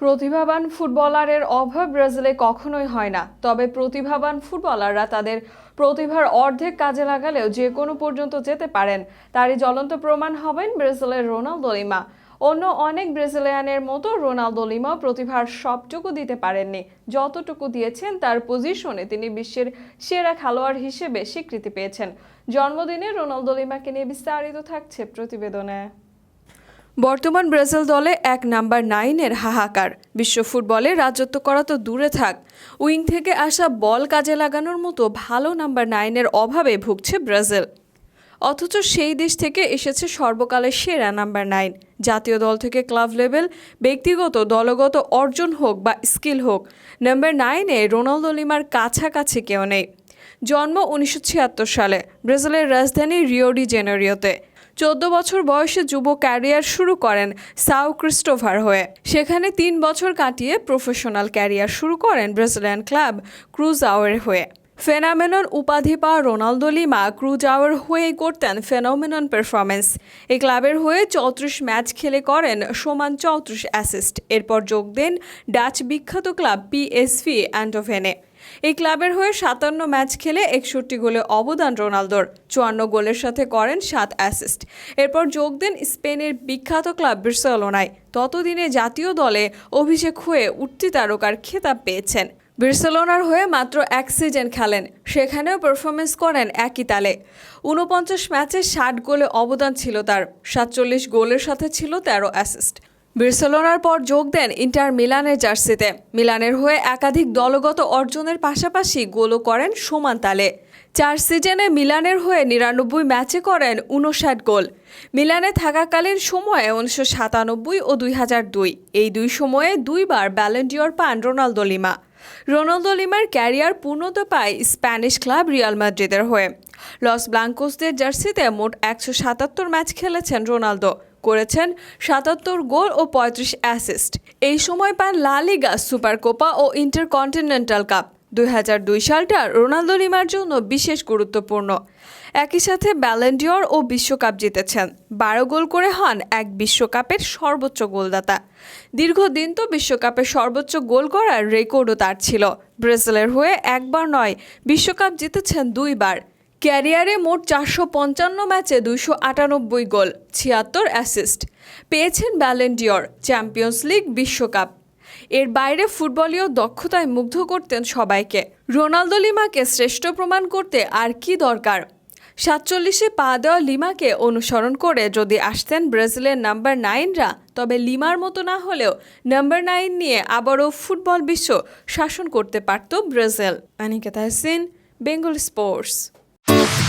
প্রতিভাবান ফুটবলারের অভাব ব্রাজিলে কখনোই হয় না। তবে প্রতিভাবান ফুটবলাররা তাদের প্রতিভার অর্ধেক কাজে লাগালেও যে কোনো পর্যন্ত যেতে পারেন, তারই জ্বলন্ত প্রমাণ হবেন ব্রাজিলের রোনালদো লিমা। অন্য অনেক ব্রাজিলিয়ানের মতো রোনালদো লিমা প্রতিভার সবটুকু দিতে পারেননি। যতটুকু দিয়েছেন, তার পজিশনে তিনি বিশ্বের সেরা খেলোয়াড় হিসেবে স্বীকৃতি পেয়েছেন। জন্মদিনে রোনালদো লিমাকে নিয়ে বিস্তারিত থাকছে প্রতিবেদনে। বর্তমান ব্রাজিল দলে এক নাম্বার নাইনের হাহাকার। বিশ্ব ফুটবলে রাজত্ব করা তো দূরে থাক। উইং থেকে আসা বল কাজে লাগানোর মতো ভালো নাম্বার নাইনের অভাবে ভুগছে ব্রাজিল। অথচ সেই দেশ থেকে এসেছে সর্বকালের সেরা নাম্বার নাইন। জাতীয় দল থেকে ক্লাব লেভেল, ব্যক্তিগত, দলগত অর্জন হোক বা স্কিল হোক, নাম্বার নাইনে রোনালদো লিমার কাছাকাছি কেউ নেই। জন্ম উনিশশো ছিয়াত্তর সালে ব্রাজিলের রাজধানী রিও ডি জেনেরিওতে। চোদ্দ বছর বয়সে যুব ক্যারিয়ার শুরু করেন সাও ক্রিস্টোভার হয়ে। সেখানে তিন বছর কাটিয়ে প্রফেশনাল ক্যারিয়ার শুরু করেন ব্রাজিলিয়ান ক্লাব ক্রুজাওয়ের হয়ে। ফেনামেনন উপাধি পাওয়া রোনালদো লিমা ক্রুজাওয়ের হয়েই করতেন ফেনোমেনন পারফরমেন্স এই ক্লাবের হয়ে চৌত্রিশ ম্যাচ খেলে করেন সমান চৌত্রিশ অ্যাসিস্ট এরপর যোগ দেন ডাচ বিখ্যাত ক্লাব পিএসভি অ্যান্ডোভেনে। এই ক্লাবের হয়ে সাতান্ন ম্যাচ খেলে একষট্টি গোলে অবদান রোনালদোর, চুয়ান্ন গোলের সাথে করেন সাত অ্যাসিস্ট এরপর যোগ দেন স্পেনের বিখ্যাত ক্লাব বার্সেলোনায়। ততদিনে জাতীয় দলে অভিষেক হয়ে উঠতি তারকার খেতাব পেয়েছেন। বার্সেলোনার হয়ে মাত্র এক সিজন খেলেন, সেখানেও পারফরমেন্স করেন একই তালে। ঊনপঞ্চাশ ম্যাচে ষাট গোলে অবদান ছিল তার, সাতচল্লিশ গোলের সাথে ছিল তেরো অ্যাসিস্ট বার্সেলোনার পর যোগ দেন ইন্টার মিলানের জার্সিতে। মিলানের হয়ে একাধিক দলগত অর্জনের পাশাপাশি গোলও করেন সমান তালে। চার সিজনে মিলানের হয়ে নিরানব্বই ম্যাচে করেন উনষাট গোল। মিলানে থাকাকালীন সময়ে উনিশশো সাতানব্বই ও দুই হাজার দুই। এই দুই সময়ে দুইবার ব্যালেন্ডিওর পান রোনালদো লিমা। রোনালদো লিমার ক্যারিয়ার পূর্ণতা পায় স্প্যানিশ ক্লাব রিয়াল মাদ্রিদের হয়ে। লস ব্লাঙ্কোসদের জার্সিতে মোট একশো সাতাত্তর ম্যাচ খেলেছেন রোনালদো। করেছেন সাতাত্তর গোল ও পঁয়ত্রিশ অ্যাসিস্ট। এই সময় পান লা লিগা সুপার কোপা ও ইন্টারকন্টিনেন্টাল কাপ। দুই হাজার দুই সালটা রোনালদো লিমার জন্য বিশেষ গুরুত্বপূর্ণ। একই সাথে ব্যালেন্ডিওর ও বিশ্বকাপ জিতেছেন। বারো গোল করে হন এক বিশ্বকাপের সর্বোচ্চ গোলদাতা। দীর্ঘদিন তো বিশ্বকাপে সর্বোচ্চ গোল করার রেকর্ডও তার ছিল। ব্রাজিলের হয়ে একবার নয়, বিশ্বকাপ জিতেছেন দুইবার। ক্যারিয়ারে মোট চারশো পঞ্চান্ন ম্যাচে দুইশো আটানব্বই গোল, ছিয়াত্তর অ্যাসিস্ট। পেয়েছেন ব্যালেন্ডিওর চ্যাম্পিয়ন্স লিগ, বিশ্বকাপ। এর বাইরে ফুটবলীয় দক্ষতায় মুগ্ধ করতেন সবাইকে। রোনালদো লিমাকে শ্রেষ্ঠ প্রমাণ করতে আর কি দরকার? সাতচল্লিশে পা দেওয়া লিমাকে অনুসরণ করে যদি আসতেন ব্রাজিলের নাম্বার নাইনরা, তবে লিমার মতো না হলেও নাম্বার নাইন নিয়ে আবারও ফুটবল বিশ্ব শাসন করতে পারত Brazil. Aniketa Hasin Bengal sports. Thank you.